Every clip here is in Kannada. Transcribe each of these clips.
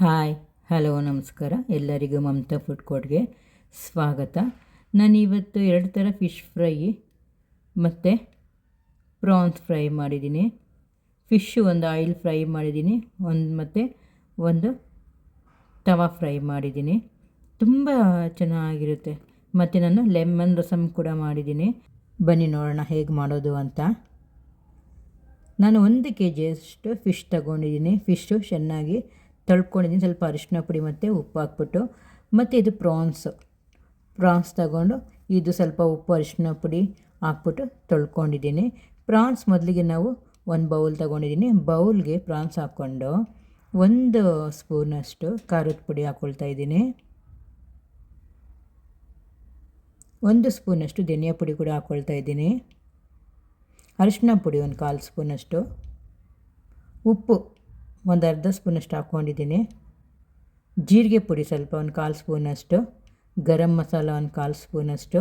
ಹಾಯ್, ಹಲೋ, ನಮಸ್ಕಾರ. ಎಲ್ಲರಿಗೂ ಮಮತಾ ಫುಡ್ ಕೋರ್ಟ್ಗೆ ಸ್ವಾಗತ. ನಾನು ಇವತ್ತು ಎರಡು ಥರ ಫಿಶ್ ಫ್ರೈ ಮತ್ತು ಪ್ರಾನ್ಸ್ ಫ್ರೈ ಮಾಡಿದ್ದೀನಿ. ಫಿಶ್ಶು ಒಂದು ಆಯಿಲ್ ಫ್ರೈ ಮಾಡಿದ್ದೀನಿ. ಒಂದು ಮತ್ತು ಒಂದು ತವಾ ಫ್ರೈ ಮಾಡಿದ್ದೀನಿ. ತುಂಬ ಚೆನ್ನಾಗಿರುತ್ತೆ. ಮತ್ತು ನಾನು ಲೆಮನ್ ರಸಮ್ ಕೂಡ ಮಾಡಿದ್ದೀನಿ. ಬನ್ನಿ ನೋಡೋಣ ಹೇಗೆ ಮಾಡೋದು ಅಂತ. ನಾನು ಒಂದು ಕೆ ಜಿಯಷ್ಟು ಫಿಶ್ ತಗೊಂಡಿದ್ದೀನಿ. ಫಿಶ್ಶು ಚೆನ್ನಾಗಿ ತೊಳ್ಕೊಂಡಿದ್ದೀನಿ. ಸ್ವಲ್ಪ ಅರಿಶಿನ ಪುಡಿ ಮತ್ತು ಉಪ್ಪು ಹಾಕ್ಬಿಟ್ಟು, ಮತ್ತು ಇದು ಪ್ರಾನ್ಸ್ ಪ್ರಾನ್ಸ್ ತಗೊಂಡು ಇದು ಸ್ವಲ್ಪ ಉಪ್ಪು, ಅರಿಶಿನ ಪುಡಿ ಹಾಕ್ಬಿಟ್ಟು ತೊಳ್ಕೊಂಡಿದ್ದೀನಿ. ಪ್ರಾನ್ಸ್ ಮೊದಲಿಗೆ ನಾವು ಒಂದು ಬೌಲ್ ತೊಗೊಂಡಿದ್ದೀನಿ. ಬೌಲ್ಗೆ ಪ್ರಾನ್ಸ್ ಹಾಕ್ಕೊಂಡು ಒಂದು ಸ್ಪೂನಷ್ಟು ಖಾರದ ಪುಡಿ ಹಾಕ್ಕೊಳ್ತಾ ಇದ್ದೀನಿ. ಒಂದು ಸ್ಪೂನಷ್ಟು ಧನಿಯಾ ಪುಡಿ ಕೂಡ ಹಾಕ್ಕೊಳ್ತಾ ಇದ್ದೀನಿ. ಅರಿಶಿನ ಪುಡಿ ಒಂದು ಕಾಲು ಸ್ಪೂನಷ್ಟು ಉಪ್ಪು. ಒಂದು ಅರ್ಧ ಸ್ಪೂನಷ್ಟು ಹಾಕ್ಕೊಂಡಿದ್ದೀನಿ. ಜೀರಿಗೆ ಪುಡಿ ಸ್ವಲ್ಪ ಒಂದು ಕಾಲು ಸ್ಪೂನಷ್ಟು ಗರಂ ಮಸಾಲ ಒಂದು ಕಾಲು ಸ್ಪೂನಷ್ಟು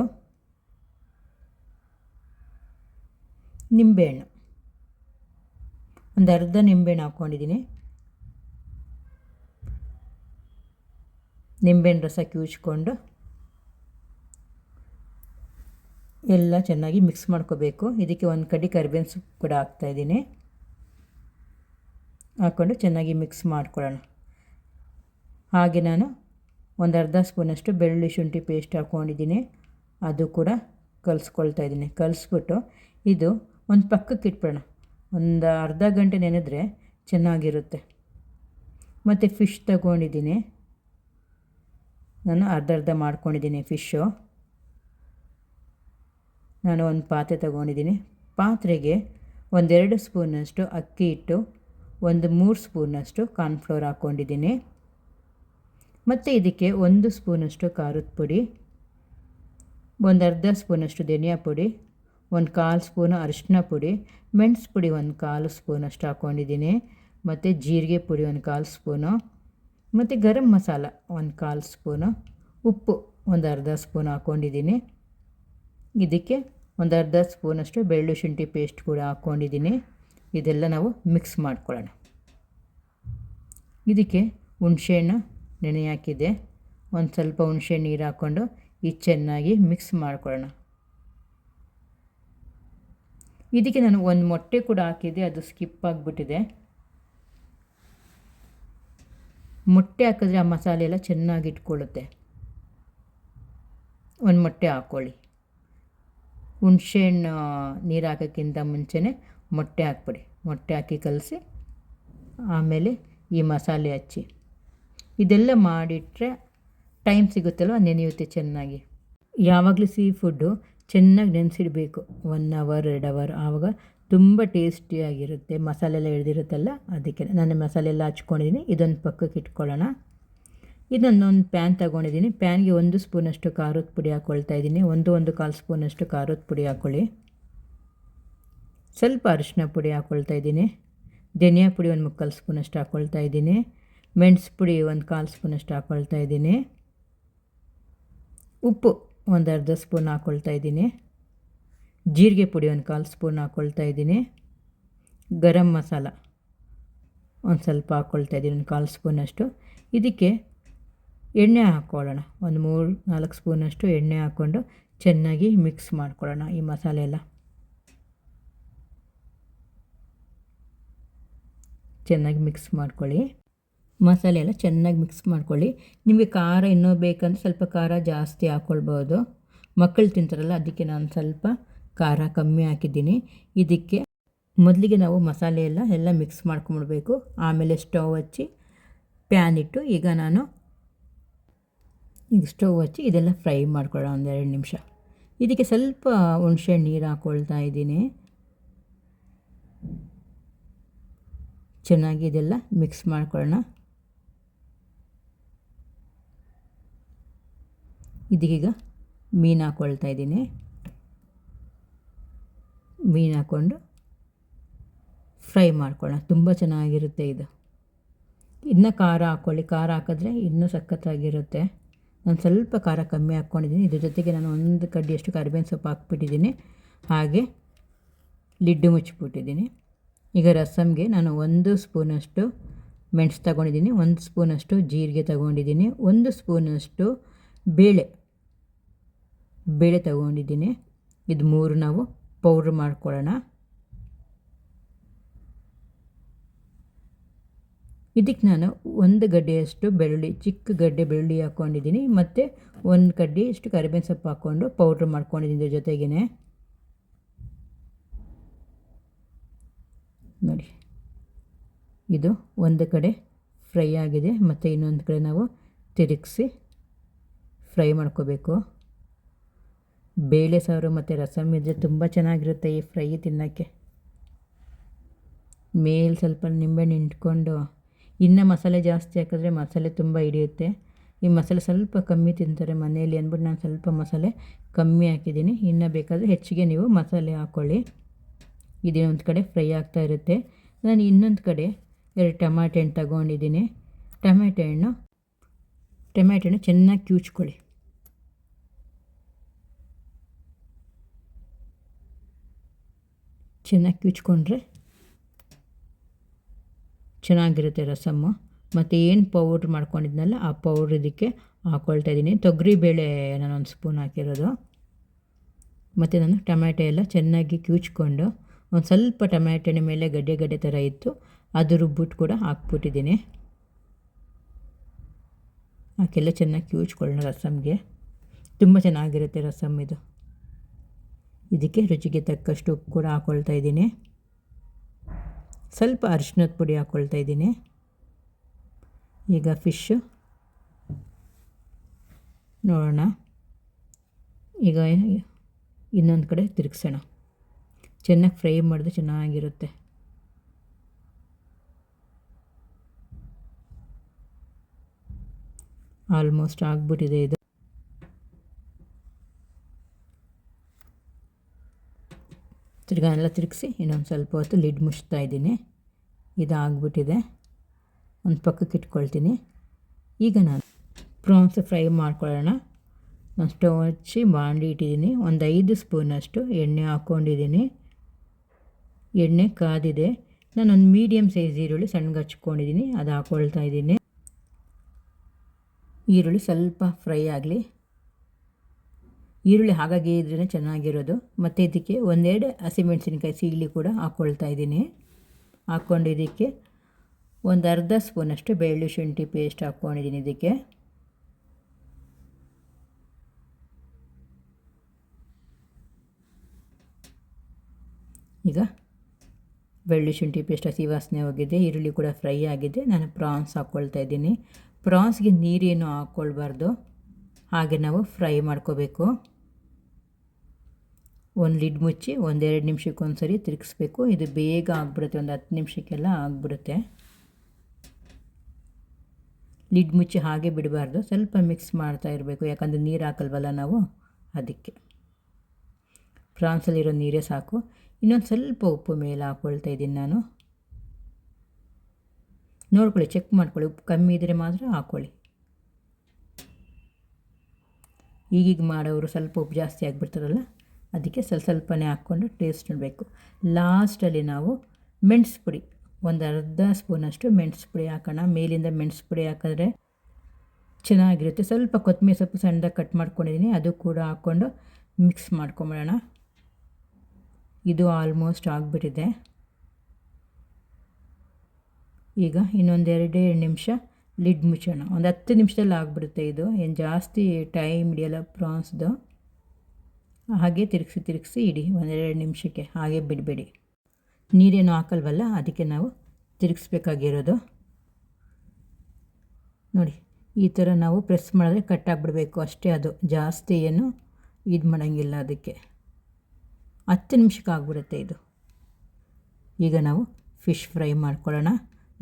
ನಿಂಬೆಹಣ್ಣು. ಒಂದು ಅರ್ಧ ನಿಂಬೆಹಣ್ಣು ಹಾಕ್ಕೊಂಡಿದ್ದೀನಿ. ನಿಂಬೆಹಣ್ಣು ರಸ ಕ್ಯೂಚ್ಕೊಂಡು ಎಲ್ಲ ಚೆನ್ನಾಗಿ ಮಿಕ್ಸ್ ಮಾಡ್ಕೋಬೇಕು. ಇದಕ್ಕೆ ಒಂದು ಕಡಿ ಕರಿಬೇವಿನ ಸೊಪ್ಪು ಕೂಡ ಹಾಕ್ತಾಯಿದ್ದೀನಿ ಹಾಕ್ಕೊಂಡು ಚೆನ್ನಾಗಿ ಮಿಕ್ಸ್ ಮಾಡ್ಕೊಳ್ಳೋಣ. ಹಾಗೆ ನಾನು ಒಂದು ಅರ್ಧ ಸ್ಪೂನಷ್ಟು ಬೆಳ್ಳುಳ್ಳಿ ಶುಂಠಿ ಪೇಸ್ಟ್ ಹಾಕ್ಕೊಂಡಿದ್ದೀನಿ. ಅದು ಕೂಡ ಕಲಿಸ್ಕೊಳ್ತಾ ಇದ್ದೀನಿ. ಕಲಿಸ್ಬಿಟ್ಟು ಇದು ಒಂದು ಪಕ್ಕಕ್ಕೆ ಇಟ್ಬಿಡೋಣ. ಒಂದು ಅರ್ಧ ಗಂಟೆ ನೆನೆದ್ರೆ ಚೆನ್ನಾಗಿರುತ್ತೆ. ಮತ್ತು ಫಿಶ್ ತಗೊಂಡಿದ್ದೀನಿ. ನಾನು ಅರ್ಧ ಅರ್ಧ ಮಾಡ್ಕೊಂಡಿದ್ದೀನಿ ಫಿಶ್ಶು. ನಾನು ಒಂದು ಪಾತ್ರೆ ತಗೊಂಡಿದ್ದೀನಿ. ಪಾತ್ರೆಗೆ ಒಂದೆರಡು ಸ್ಪೂನಷ್ಟು ಅಕ್ಕಿ ಹಿಟ್ಟು ಒಂದು ಮೂರು ಸ್ಪೂನಷ್ಟು ಕಾರ್ನ್ಫ್ಲೋರ್ ಹಾಕ್ಕೊಂಡಿದ್ದೀನಿ. ಮತ್ತು ಇದಕ್ಕೆ ಒಂದು ಸ್ಪೂನಷ್ಟು ಖಾರದ ಪುಡಿ, ಒಂದು ಅರ್ಧ ಸ್ಪೂನಷ್ಟು ಧನಿಯಾ ಪುಡಿ, ಒಂದು ಕಾಲು ಸ್ಪೂನು ಅರಿಶಿನ ಪುಡಿ, ಮೆಣಸು ಪುಡಿ ಒಂದು ಕಾಲು ಸ್ಪೂನಷ್ಟು ಹಾಕ್ಕೊಂಡಿದ್ದೀನಿ. ಮತ್ತು ಜೀರಿಗೆ ಪುಡಿ ಒಂದು ಕಾಲು ಸ್ಪೂನು, ಮತ್ತು ಗರಂ ಮಸಾಲ ಒಂದು ಕಾಲು ಸ್ಪೂನು, ಉಪ್ಪು ಒಂದು ಅರ್ಧ ಸ್ಪೂನ್ ಹಾಕ್ಕೊಂಡಿದ್ದೀನಿ. ಇದಕ್ಕೆ ಒಂದು ಅರ್ಧ ಸ್ಪೂನಷ್ಟು ಬೆಳ್ಳು ಶುಂಠಿ ಪೇಸ್ಟ್ ಕೂಡ ಹಾಕ್ಕೊಂಡಿದ್ದೀನಿ. ಇದೆಲ್ಲ ನಾವು ಮಿಕ್ಸ್ ಮಾಡ್ಕೊಳ್ಳೋಣ. ಇದಕ್ಕೆ ಹುಣಸೆಹಣ್ಣು ನೆನೆ ಹಾಕಿದೆ ಒಂದು ಸ್ವಲ್ಪ ಹುಣಸೆ ನೀರು ಹಾಕ್ಕೊಂಡು ಇದು ಚೆನ್ನಾಗಿ ಮಿಕ್ಸ್ ಮಾಡ್ಕೊಳ್ಳೋಣ. ಇದಕ್ಕೆ ನಾನು ಒಂದು ಮೊಟ್ಟೆ ಕೂಡ ಹಾಕಿದ್ದೆ, ಅದು ಸ್ಕಿಪ್ ಆಗಿಬಿಟ್ಟಿದೆ. ಮೊಟ್ಟೆ ಹಾಕಿದ್ರೆ ಆ ಮಸಾಲೆ ಎಲ್ಲ ಚೆನ್ನಾಗಿ ಇಟ್ಕೊಳ್ಳುತ್ತೆ. ಒಂದು ಮೊಟ್ಟೆ ಹಾಕ್ಕೊಳ್ಳಿ. ಹುಣಸೆಹಣ್ಣು ನೀರು ಹಾಕೋಕ್ಕಿಂತ ಮುಂಚೆನೇ ಮೊಟ್ಟೆ ಹಾಕ್ಬಿಡಿ. ಮೊಟ್ಟೆ ಹಾಕಿ ಕಲಸಿ, ಆಮೇಲೆ ಈ ಮಸಾಲೆ ಹಚ್ಚಿ. ಇದೆಲ್ಲ ಮಾಡಿಟ್ರೆ ಟೈಮ್ ಸಿಗುತ್ತಲ್ವ? ನೆನೆಯುತ್ತೆ ಚೆನ್ನಾಗಿ. ಯಾವಾಗಲೂ ಸೀ ಫುಡ್ಡು ಚೆನ್ನಾಗಿ ನೆನೆಸಿಡಬೇಕು. ಒನ್ ಅವರ್ ಎರಡು ಅವರ್ ಆವಾಗ ತುಂಬ ಟೇಸ್ಟಿಯಾಗಿರುತ್ತೆ ಮಸಾಲೆ ಎಲ್ಲ ಹಿಡ್ದಿರುತ್ತಲ್ಲ ಅದಕ್ಕೆ ನಾನು ಮಸಾಲೆ ಎಲ್ಲ ಹಚ್ಕೊಂಡಿದ್ದೀನಿ ಇದೊಂದು ಪಕ್ಕಕ್ಕೆ ಇಟ್ಕೊಳ್ಳೋಣ. ಇದನ್ನೊಂದು ಪ್ಯಾನ್ ತಗೊಂಡಿದ್ದೀನಿ ಪ್ಯಾನ್ಗೆ ಒಂದು ಸ್ಪೂನಷ್ಟು ಖಾರದ ಪುಡಿ ಹಾಕ್ಕೊಳ್ತಾ ಇದ್ದೀನಿ ಒಂದು ಒಂದು ಕಾಲು ಸ್ಪೂನಷ್ಟು ಖಾರದ ಪುಡಿ ಹಾಕ್ಕೊಳ್ಳಿ ಸ್ವಲ್ಪ ಅರಿಶಿನ ಪುಡಿ ಹಾಕ್ಕೊಳ್ತಾ ಇದ್ದೀನಿ. ಧನಿಯಾ ಪುಡಿ ಒಂದು ಮುಕ್ಕಾಲು ಸ್ಪೂನಷ್ಟು ಹಾಕ್ಕೊಳ್ತಾ ಇದ್ದೀನಿ. ಮೆಣಸು ಪುಡಿ ಒಂದು ಕಾಲು ಸ್ಪೂನಷ್ಟು ಹಾಕ್ಕೊಳ್ತಾ ಇದ್ದೀನಿ. ಉಪ್ಪು ಒಂದು ಅರ್ಧ ಸ್ಪೂನ್ ಹಾಕ್ಕೊಳ್ತಾ ಇದ್ದೀನಿ. ಜೀರಿಗೆ ಪುಡಿ ಒಂದು ಕಾಲು ಸ್ಪೂನ್ ಹಾಕ್ಕೊಳ್ತಾ ಇದ್ದೀನಿ. ಗರಂ ಮಸಾಲ ಒಂದು ಸ್ವಲ್ಪ ಹಾಕ್ಕೊಳ್ತಾ ಇದ್ದೀನಿ, ಒಂದು ಕಾಲು ಸ್ಪೂನಷ್ಟು ಇದಕ್ಕೆ ಎಣ್ಣೆ ಹಾಕ್ಕೊಳ್ಳೋಣ ಒಂದು ಮೂರು ನಾಲ್ಕು ಸ್ಪೂನಷ್ಟು ಎಣ್ಣೆ ಹಾಕ್ಕೊಂಡು ಚೆನ್ನಾಗಿ ಮಿಕ್ಸ್ ಮಾಡ್ಕೊಳ್ಳೋಣ ಈ ಮಸಾಲೆ ಎಲ್ಲ. ಚೆನ್ನಾಗಿ ಮಿಕ್ಸ್ ಮಾಡ್ಕೊಳ್ಳಿ. ಮಸಾಲೆ ಎಲ್ಲ ಚೆನ್ನಾಗಿ ಮಿಕ್ಸ್ ಮಾಡ್ಕೊಳ್ಳಿ. ನಿಮಗೆ ಖಾರ ಇನ್ನೂ ಬೇಕಂದ್ರೆ ಸ್ವಲ್ಪ ಖಾರ ಜಾಸ್ತಿ ಹಾಕ್ಕೊಳ್ಬೋದು ಮಕ್ಕಳು ತಿಂತಾರಲ್ಲ, ಅದಕ್ಕೆ ನಾನು ಸ್ವಲ್ಪ ಖಾರ ಕಮ್ಮಿ ಹಾಕಿದ್ದೀನಿ. ಇದಕ್ಕೆ ಮೊದಲಿಗೆ ನಾವು ಮಸಾಲೆ ಎಲ್ಲ ಎಲ್ಲ ಮಿಕ್ಸ್ ಮಾಡ್ಕೊಂಬಿಡ್ಬೇಕು. ಆಮೇಲೆ ಸ್ಟೌವ್ ಹಚ್ಚಿ ಪ್ಯಾನ್ ಇಟ್ಟು ಈಗ ನಾನು ಈಗ ಸ್ಟೌವ್ ಹಚ್ಚಿ ಇದೆಲ್ಲ ಫ್ರೈ ಮಾಡ್ಕೊಳ್ಳೋ ಒಂದೆರಡು ನಿಮಿಷ. ಇದಕ್ಕೆ ಸ್ವಲ್ಪ ಹುಣಸೆ ನೀರು ಹಾಕ್ಕೊಳ್ತಾ ಇದ್ದೀನಿ. ಚೆನ್ನಾಗಿ ಇದೆಲ್ಲ ಮಿಕ್ಸ್ ಮಾಡ್ಕೊಳ್ಳೋಣ. ಇದೀಗ ಮೀನು ಹಾಕ್ಕೊಳ್ತಾ ಇದ್ದೀನಿ. ಮೀನು ಹಾಕ್ಕೊಂಡು ಫ್ರೈ ಮಾಡ್ಕೊಳ್ಳೋಣ. ತುಂಬ ಚೆನ್ನಾಗಿರುತ್ತೆ ಇದು. ಇನ್ನೂ ಖಾರ ಹಾಕ್ಕೊಳ್ಳಿ. ಖಾರ ಹಾಕಿದ್ರೆ ಇನ್ನೂ ಸಖತ್ತಾಗಿರುತ್ತೆ. ನಾನು ಸ್ವಲ್ಪ ಖಾರ ಕಮ್ಮಿ ಹಾಕ್ಕೊಂಡಿದ್ದೀನಿ. ಇದ್ರ ಜೊತೆಗೆ ನಾನು ಒಂದು ಕಡ್ಡಿಯಷ್ಟು ಕರಿಬೇವಿನ ಸೊಪ್ಪು ಹಾಕ್ಬಿಟ್ಟಿದ್ದೀನಿ. ಹಾಗೆ ಲಿಡ್ಡು ಮುಚ್ಚಿಬಿಟ್ಟಿದ್ದೀನಿ. ಈಗ ರಸಮ್ಗೆ ನಾನು ಒಂದು ಸ್ಪೂನಷ್ಟು ಮೆಣಸು ತಗೊಂಡಿದ್ದೀನಿ, ಒಂದು ಸ್ಪೂನಷ್ಟು ಜೀರಿಗೆ ತಗೊಂಡಿದ್ದೀನಿ, ಒಂದು ಸ್ಪೂನಷ್ಟು ಬೇಳೆ ಬೇಳೆ ತಗೊಂಡಿದ್ದೀನಿ. ಇದು ಮೂರು ನಾವು ಪೌಡ್ರ್ ಮಾಡ್ಕೊಳ್ಳೋಣ. ಇದಕ್ಕೆ ನಾನು ಒಂದು ಗಡ್ಡೆಯಷ್ಟು ಬೆಳ್ಳುಳ್ಳಿ, ಚಿಕ್ಕ ಗಡ್ಡೆ ಬೆಳ್ಳುಳ್ಳಿ ಹಾಕ್ಕೊಂಡಿದ್ದೀನಿ ಮತ್ತು ಒಂದು ಕಡ್ಡಿಯಷ್ಟು ಕರಿಬೇವಿನ ಸೊಪ್ಪು ಹಾಕ್ಕೊಂಡು ಪೌಡ್ರ್ ಮಾಡ್ಕೊಂಡಿದ್ದೀನಿ ಇದ್ರ ಜೊತೆಗೇ ನೋಡಿ. ಇದು ಒಂದು ಕಡೆ ಫ್ರೈ ಆಗಿದೆ, ಮತ್ತು ಇನ್ನೊಂದು ಕಡೆ ನಾವು ತಿರುಗಿಸಿ ಫ್ರೈ ಮಾಡ್ಕೋಬೇಕು. ಬೇಳೆ ಸಾರು ಮತ್ತು ರಸಮ್ ಇದ್ದರೆ ತುಂಬ ಚೆನ್ನಾಗಿರುತ್ತೆ ಈ ಫ್ರೈ ತಿನ್ನೋಕ್ಕೆ. ಮೇಲೆ ಸ್ವಲ್ಪ ನಿಂಬೆಹಣ್ಣು ಹಿಂಡ್ಕೊಂಡು ಇನ್ನು ಮಸಾಲೆ ಜಾಸ್ತಿ ಹಾಕಿದ್ರೆ ಮಸಾಲೆ ತುಂಬ ಹಿಡಿಯುತ್ತೆ. ಈ ಮಸಾಲೆ ಸ್ವಲ್ಪ ಕಮ್ಮಿ ತಿಂತಾರೆ ಮನೆಯಲ್ಲಿ ಅಂದ್ಬಿಟ್ಟು ನಾನು ಸ್ವಲ್ಪ ಮಸಾಲೆ ಕಮ್ಮಿ ಹಾಕಿದ್ದೀನಿ. ಇನ್ನು ಬೇಕಾದರೆ ಹೆಚ್ಚಿಗೆ ನೀವು ಮಸಾಲೆ ಹಾಕ್ಕೊಳ್ಳಿ ಇದೇ, ಒಂದು ಕಡೆ ಫ್ರೈ ಆಗ್ತಾ ಇರುತ್ತೆ. ನಾನು ಇನ್ನೊಂದು ಕಡೆ ಎರಡು ಟಮಾಟೆ ಹಣ್ಣು ತಗೊಂಡಿದ್ದೀನಿ. ಟೊಮೆಟೊ ಹಣ್ಣು, ಟೊಮ್ಯಾಟೆ ಹಣ್ಣು ಚೆನ್ನಾಗಿ ಕ್ಯೂಚ್ಕೊಳ್ಳಿ. ಚೆನ್ನಾಗಿ ಕ್ಯೂಚ್ಕೊಂಡ್ರೆ ಚೆನ್ನಾಗಿರುತ್ತೆ ರಸಮ್ಮು ಮತ್ತು ಏನು ಪೌಡ್ರ್ ಮಾಡ್ಕೊಂಡಿದ್ನಲ್ಲ, ಆ ಪೌಡ್ರ್ ಇದಕ್ಕೆ ಹಾಕ್ಕೊಳ್ತಾ ಇದ್ದೀನಿ ತೊಗರಿಬೇಳೆ ನಾನು ಒಂದು ಸ್ಪೂನ್ ಹಾಕಿರೋದು. ಮತ್ತು ನಾನು ಟೊಮ್ಯಾಟೊ ಎಲ್ಲ ಚೆನ್ನಾಗಿ ಕ್ಯೂಚ್ಕೊಂಡು ಒಂದು ಸ್ವಲ್ಪ ಟೊಮ್ಯಾಟೊ ಮೇಲೆ ಗಡ್ಡೆ ಗಡ್ಡೆ ಥರ ಇತ್ತು. ಅದು ರುಬ್ಬಿಟ್ಟು ಕೂಡ ಹಾಕ್ಬಿಟ್ಟಿದ್ದೀನಿ. ಹಾಕೆಲ್ಲ ಚೆನ್ನಾಗಿ ಕ್ಯೂಚ್ಕೊಳ್ಳೋಣ ರಸಮ್ಗೆ ತುಂಬ ಚೆನ್ನಾಗಿರುತ್ತೆ ರಸಮ್ ಇದು. ಇದಕ್ಕೆ ರುಚಿಗೆ ತಕ್ಕಷ್ಟು ಉಪ್ಪು ಕೂಡ ಹಾಕ್ಕೊಳ್ತಾ ಇದ್ದೀನಿ. ಸ್ವಲ್ಪ ಅರಿಶಿನದ ಪುಡಿ ಹಾಕ್ಕೊಳ್ತಾ ಇದ್ದೀನಿ. ಈಗ ಫಿಶ್ಶು ನೋಡೋಣ. ಈಗ ಇನ್ನೊಂದು ಕಡೆ ತಿರುಗಿಸೋಣ. ಚೆನ್ನಾಗಿ ಫ್ರೈ ಮಾಡಿದ್ರೆ ಚೆನ್ನಾಗಿರುತ್ತೆ. ಆಲ್ಮೋಸ್ಟ್ ಆಗಿಬಿಟ್ಟಿದೆ ಇದು. ತಿರ್ಗಾ ಎಲ್ಲ ತಿರುಗಿಸಿ ಇನ್ನೊಂದು ಸ್ವಲ್ಪ ಹೊತ್ತು ಲಿಡ್ ಮುಚ್ತಾ ಇದ್ದೀನಿ. ಇದು ಆಗಿಬಿಟ್ಟಿದೆ ಒಂದು ಪಕ್ಕಕ್ಕೆ ಇಟ್ಕೊಳ್ತೀನಿ. ಈಗ ನಾನು ಪ್ರಾನ್ಸ್ ಫ್ರೈ ಮಾಡ್ಕೊಳ್ಳೋಣ. ನಾನು ಸ್ಟವ್ ಹಚ್ಚಿ ಬಾಂಡಿ ಇಟ್ಟಿದ್ದೀನಿ. ಒಂದು ಐದು ಸ್ಪೂನಷ್ಟು ಎಣ್ಣೆ ಹಾಕ್ಕೊಂಡಿದ್ದೀನಿ ಎಣ್ಣೆ ಕಾದಿದೆ. ನಾನು ಒಂದು ಮೀಡಿಯಮ್ ಸೈಜ್ ಈರುಳ್ಳಿ ಸಣ್ಣಗೆ ಹಚ್ಕೊಂಡಿದ್ದೀನಿ. ಅದು ಹಾಕ್ಕೊಳ್ತಾ ಇದ್ದೀನಿ. ಈರುಳ್ಳಿ ಸ್ವಲ್ಪ ಫ್ರೈ ಆಗಲಿ. ಈರುಳ್ಳಿ ಹಾಗಾಗಿ ಇದ್ರೇ ಚೆನ್ನಾಗಿರೋದು. ಮತ್ತು ಇದಕ್ಕೆ ಒಂದೆರಡು ಹಸಿಮೆಣಸಿನ್ಕಾಯಿ ಸೀಗಲಿ ಕೂಡ ಹಾಕ್ಕೊಳ್ತಾ ಇದ್ದೀನಿ. ಹಾಕ್ಕೊಂಡು ಇದಕ್ಕೆ ಒಂದು ಅರ್ಧ ಸ್ಪೂನಷ್ಟು ಬೆಳ್ಳುಳ್ಳಿ ಶುಂಠಿ ಪೇಸ್ಟ್ ಹಾಕ್ಕೊಂಡಿದ್ದೀನಿ ಇದಕ್ಕೆ. ಈಗ ಬೆಳ್ಳಿ ಶುಂಠಿ ಪೇಸ್ಟ್ ಹಸಿ ವಾಸನೆ ಹೋಗಿದೆ, ಈರುಳ್ಳಿ ಕೂಡ ಫ್ರೈ ಆಗಿದೆ. ನಾನು ಪ್ರಾನ್ಸ್ ಹಾಕ್ಕೊಳ್ತಾ ಇದ್ದೀನಿ. ಪ್ರಾನ್ಸ್ಗೆ ನೀರೇನು ಹಾಕ್ಕೊಳ್ಬಾರ್ದು ಹಾಗೆ ನಾವು ಫ್ರೈ ಮಾಡ್ಕೋಬೇಕು. ಒಂದು ಲಿಡ್ ಮುಚ್ಚಿ ಒಂದೆರಡು ನಿಮಿಷಕ್ಕೆ ಸರಿ ತಿರುಗಿಸ್ಬೇಕು. ಇದು ಬೇಗ ಆಗಿಬಿಡುತ್ತೆ, ಒಂದು ಹತ್ತು ನಿಮಿಷಕ್ಕೆಲ್ಲ ಆಗಿಬಿಡುತ್ತೆ. ಲಿಡ್ ಮುಚ್ಚಿ ಹಾಗೆ ಬಿಡಬಾರ್ದು. ಸ್ವಲ್ಪ ಮಿಕ್ಸ್ ಮಾಡ್ತಾ ಇರಬೇಕು, ಯಾಕಂದರೆ ನೀರು ಹಾಕಲ್ವಲ್ಲ ನಾವು, ಅದಕ್ಕೆ. ಫ್ರಾನ್ಸಲ್ಲಿರೋ ನೀರೇ ಸಾಕು. ಇನ್ನೊಂದು ಸ್ವಲ್ಪ ಉಪ್ಪು ಮೇಲೆ ಹಾಕ್ಕೊಳ್ತಾ ಇದ್ದೀನಿ ನಾನು. ನೋಡ್ಕೊಳ್ಳಿ, ಚೆಕ್ ಮಾಡ್ಕೊಳ್ಳಿ. ಉಪ್ಪು ಕಮ್ಮಿ ಇದ್ದರೆ ಮಾತ್ರ ಹಾಕ್ಕೊಳ್ಳಿ ಈಗೀಗ ಮಾಡೋರು ಸ್ವಲ್ಪ ಉಪ್ಪು ಜಾಸ್ತಿ ಆಗಿಬಿಡ್ತಾರಲ್ಲ, ಅದಕ್ಕೆ ಸ್ವಲ್ಪ ಸ್ವಲ್ಪನೇ ಹಾಕ್ಕೊಂಡು ಟೇಸ್ಟ್ ನೋಡಬೇಕು. ಲಾಸ್ಟಲ್ಲಿ ನಾವು ಮೆಣಸು ಪುಡಿ, ಒಂದು ಅರ್ಧ ಸ್ಪೂನಷ್ಟು ಮೆಣಸು ಪುಡಿ ಹಾಕೋಣ. ಮೇಲಿಂದ ಮೆಣಸು ಪುಡಿ ಹಾಕಿದ್ರೆ ಚೆನ್ನಾಗಿರುತ್ತೆ. ಸ್ವಲ್ಪ ಕೊತ್ತಂಬರಿ ಸೊಪ್ಪು ಸಣ್ಣದಾಗಿ ಕಟ್ ಮಾಡ್ಕೊಂಡಿದ್ದೀನಿ, ಅದು ಕೂಡ ಹಾಕ್ಕೊಂಡು ಮಿಕ್ಸ್ ಮಾಡ್ಕೊಂಬಿಡೋಣ. ಇದು ಆಲ್ಮೋಸ್ಟ್ ಆಗಿಬಿಟ್ಟಿದೆ. ಈಗ ಇನ್ನೊಂದೆರಡೇ ನಿಮಿಷ ಲಿಡ್ ಮುಚ್ಚೋಣ. ಒಂದು ಹತ್ತು ನಿಮಿಷದಲ್ಲಿ ಆಗಿಬಿಡುತ್ತೆ ಇದು. ಏನು ಜಾಸ್ತಿ ಟೈಮ್ ಹಿಡಿಯಲ್ಲ ಪ್ರಾನ್ಸ್ದು ಹಾಗೆ ತಿರುಗಿಸಿ ತಿರುಗಿಸಿ ಇಡಿ. ಒಂದೆರಡು ನಿಮಿಷಕ್ಕೆ ಹಾಗೆ ಬಿಡಬೇಡಿ. ನೀರೇನು ಹಾಕಲ್ವಲ್ಲ? ಅದಕ್ಕೆ ನಾವು ತಿರುಗಿಸ್ಬೇಕಾಗಿರೋದು. ನೋಡಿ, ಈ ಥರ ನಾವು ಪ್ರೆಸ್ ಮಾಡಿದ್ರೆ ಕಟ್ಟಾಗ್ಬಿಡ್ಬೇಕು ಅಷ್ಟೇ ಅದು. ಜಾಸ್ತಿ ಏನು ಇದು ಮಾಡೋಂಗಿಲ್ಲ ಅದಕ್ಕೆ. ಹತ್ತು ನಿಮಿಷಕ್ಕೆ ಆಗ್ಬಿಡುತ್ತೆ ಇದು. ಈಗ ನಾವು ಫಿಶ್ ಫ್ರೈ ಮಾಡ್ಕೊಳ್ಳೋಣ.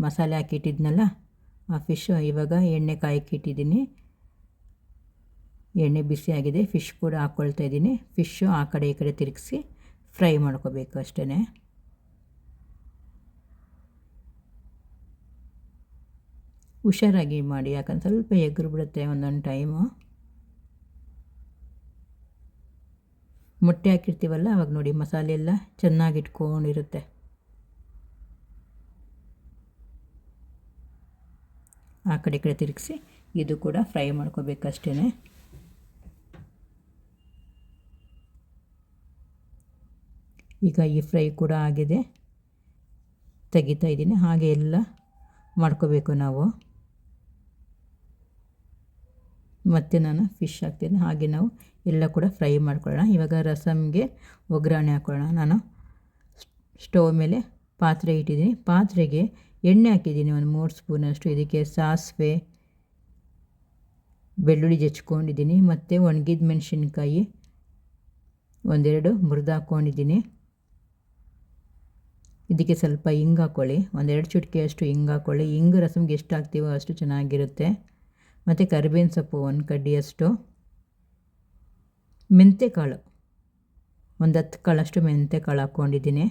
ಮಸಾಲೆ ಹಾಕಿಟ್ಟಿದ್ನಲ್ಲ, ಆ ಫಿಶ್ ಇವಾಗ ಎಣ್ಣೆ ಕಾಯಕ್ಕಿಟ್ಟಿದ್ದೀನಿ ಎಣ್ಣೆ ಬಿಸಿಯಾಗಿದೆ ಫಿಶ್ ಕೂಡ ಹಾಕ್ಕೊಳ್ತಾ ಇದ್ದೀನಿ. ಫಿಶ್ಶು ಆ ಕಡೆ ಈ ಕಡೆ ತಿರುಗಿಸಿ ಫ್ರೈ ಮಾಡ್ಕೋಬೇಕು ಅಷ್ಟೇ ಹುಷಾರಾಗಿ ಮಾಡಿ, ಯಾಕಂದ್ರೆ ಸ್ವಲ್ಪ ಎಗ್ರು ಬಿಡುತ್ತೆ ಒಂದೊಂದು ಟೈಮು ಮೊಟ್ಟೆ ಹಾಕಿರ್ತೀವಲ್ಲ, ಅವಾಗ ನೋಡಿ ಮಸಾಲೆ ಎಲ್ಲ ಚೆನ್ನಾಗಿ ಇಟ್ಕೊಂಡಿರುತ್ತೆ ಆ ಕಡೆ ಕಡೆ ತಿರುಗಿಸಿ, ಇದು ಕೂಡ ಫ್ರೈ ಮಾಡ್ಕೋಬೇಕಷ್ಟೇ ಈಗ ಈ ಫ್ರೈ ಕೂಡ ಆಗಿದೆ. ತೆಗಿತಾ ಇದ್ದೀನಿ, ಹಾಗೆ ಎಲ್ಲ ಮಾಡ್ಕೋಬೇಕು ನಾವು. ಮತ್ತು ನಾನು ಫಿಶ್ ಹಾಕ್ತೀನಿ. ಹಾಗೆ ನಾವು ಎಲ್ಲ ಕೂಡ ಫ್ರೈ ಮಾಡ್ಕೊಳ್ಳೋಣ. ಇವಾಗ ರಸಮ್ಗೆ ಒಗ್ಗರಣೆ ಹಾಕೊಳ್ಳೋಣ ನಾನು ಸ್ಟವ್ ಮೇಲೆ ಪಾತ್ರೆ ಇಟ್ಟಿದ್ದೀನಿ. ಪಾತ್ರೆಗೆ ಎಣ್ಣೆ ಹಾಕಿದ್ದೀನಿ. ಒಂದು ಮೂರು ಸ್ಪೂನಷ್ಟು ಇದಕ್ಕೆ ಸಾಸಿವೆ, ಬೆಳ್ಳುಳ್ಳಿ ಜಚ್ಕೊಂಡಿದ್ದೀನಿ ಮತ್ತು ಒಣಗಿದ ಮೆಣಸಿನ್ಕಾಯಿ ಒಂದೆರಡು ಮುರಿದು ಹಾಕ್ಕೊಂಡಿದ್ದೀನಿ. ಇದಕ್ಕೆ ಸ್ವಲ್ಪ ಹಿಂಗೆ ಹಾಕ್ಕೊಳ್ಳಿ ಒಂದೆರಡು ಚುಟ್ಕಿಯಷ್ಟು ಹಿಂಗೆ ಹಾಕ್ಕೊಳ್ಳಿ ಹಿಂಗೆ ರಸಮ್ಗೆ ಎಷ್ಟು ಹಾಕ್ತೀವೋ ಅಷ್ಟು ಚೆನ್ನಾಗಿರುತ್ತೆ. ಮತ್ತು ಕರಿಬೇವಿನ ಸೊಪ್ಪು ಒಂದು ಕಡ್ಡಿಯಷ್ಟು ಮೆಂತ್ಯ ಕಾಳು ಒಂದು ಹತ್ತು ಕಾಳಷ್ಟು ಮೆಂತ್ಯ ಕಾಳು ಹಾಕ್ಕೊಂಡಿದ್ದೀನಿ.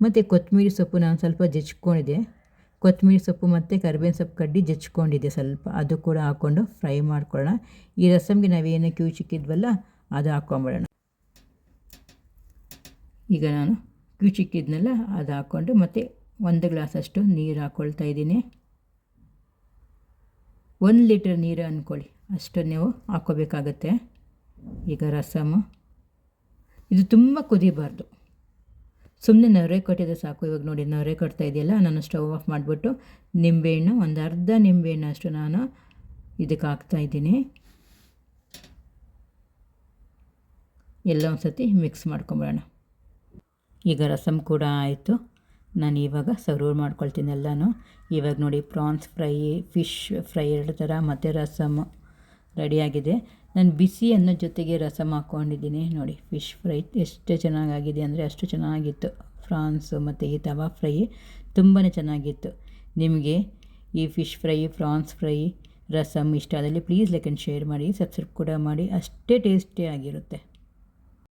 ಮತ್ತು ಕೊತ್ತಂಬರಿ ಸೊಪ್ಪು ನಾನು ಸ್ವಲ್ಪ ಜಚ್ಕೊಂಡಿದ್ದೆ ಕೊತ್ತಂಬರಿ ಸೊಪ್ಪು ಮತ್ತು ಕರಿಬೇವಿನ ಸೊಪ್ಪು ಕಡ್ಡಿ ಜಚ್ಕೊಂಡಿದ್ದೆ ಸ್ವಲ್ಪ. ಅದು ಕೂಡ ಹಾಕ್ಕೊಂಡು ಫ್ರೈ ಮಾಡ್ಕೊಳ್ಳೋಣ. ಈ ರಸಮ್ಗೆ ನಾವೇನು ಕ್ಯೂ ಚಿಕ್ಕಿದ್ವಲ್ಲ ಅದು ಹಾಕ್ಕೊಂಬಿಡೋಣ. ಈಗ ನಾನು ಕ್ಯೂ ಚಿಕ್ಕಿದ್ನೆಲ್ಲ ಅದು ಹಾಕ್ಕೊಂಡು ಮತ್ತು ಒಂದು ಗ್ಲಾಸಷ್ಟು ನೀರು ಹಾಕ್ಕೊಳ್ತಾ ಇದ್ದೀನಿ. ಒಂದು ಲೀಟ್ರ್ ನೀರು ಅಂದ್ಕೊಳ್ಳಿ. ಅಷ್ಟು ನೀವು ಹಾಕ್ಕೋಬೇಕಾಗತ್ತೆ. ಈಗ ರಸಮು. ಇದು ತುಂಬ ಕುದಿಬಾರ್ದು. ಸುಮ್ಮನೆ ನವರೆ ಕೊಟ್ಟಿದ್ರೆ ಸಾಕು. ಇವಾಗ ನೋಡಿ, ನವರೆ ಕೊಡ್ತಾ ಇದೆಯಲ್ಲ, ನಾನು ಸ್ಟವ್ ಆಫ್ ಮಾಡಿಬಿಟ್ಟು ನಿಂಬೆಹಣ್ಣು, ಒಂದು ಅರ್ಧ ನಿಂಬೆಹಣ್ಣು ಅಷ್ಟು ನಾನು ಇದಕ್ಕೆ ಹಾಕ್ತಾಯಿದ್ದೀನಿ ಎಲ್ಲ ಒಂದು ಸತಿ ಮಿಕ್ಸ್ ಮಾಡ್ಕೊಂಬಿಡೋಣ. ಈಗ ರಸಮ್ ಕೂಡ ಆಯಿತು. ನಾನು ಇವಾಗ ಸರ್ವ್ ಮಾಡ್ಕೊಳ್ತೀನಿ ಎಲ್ಲನೂ. ಇವಾಗ ನೋಡಿ ಪ್ರಾನ್ಸ್ ಫ್ರೈ ಫಿಶ್ ಫ್ರೈ ಎರಡು ಥರ ಮತ್ತು ರಸಮ್ ರೆಡಿಯಾಗಿದೆ. ನಾನು ಬಿಸಿ ಅನ್ನೋ ಜೊತೆಗೆ ರಸಮ್ ಹಾಕ್ಕೊಂಡಿದ್ದೀನಿ ನೋಡಿ ಫಿಶ್ ಫ್ರೈ ಎಷ್ಟು ಚೆನ್ನಾಗಾಗಿದೆ ಅಂದರೆ ಅಷ್ಟು ಚೆನ್ನಾಗಿತ್ತು. ಫ್ರಾನ್ಸು ಮತ್ತು ಈ ತವಾ ಫ್ರೈ ತುಂಬಾ ಚೆನ್ನಾಗಿತ್ತು. ನಿಮಗೆ ಈ fish fry prawns fry rasam ಇಷ್ಟ ಆದಲ್ಲಿ ಪ್ಲೀಸ್ ಲೈಕ್ ಆ್ಯಂಡ್ ಶೇರ್ ಮಾಡಿ ಸಬ್ಸ್ಕ್ರೈಬ್ ಕೂಡ ಮಾಡಿ. ಅಷ್ಟೇ ಟೇಸ್ಟಿಯಾಗಿರುತ್ತೆ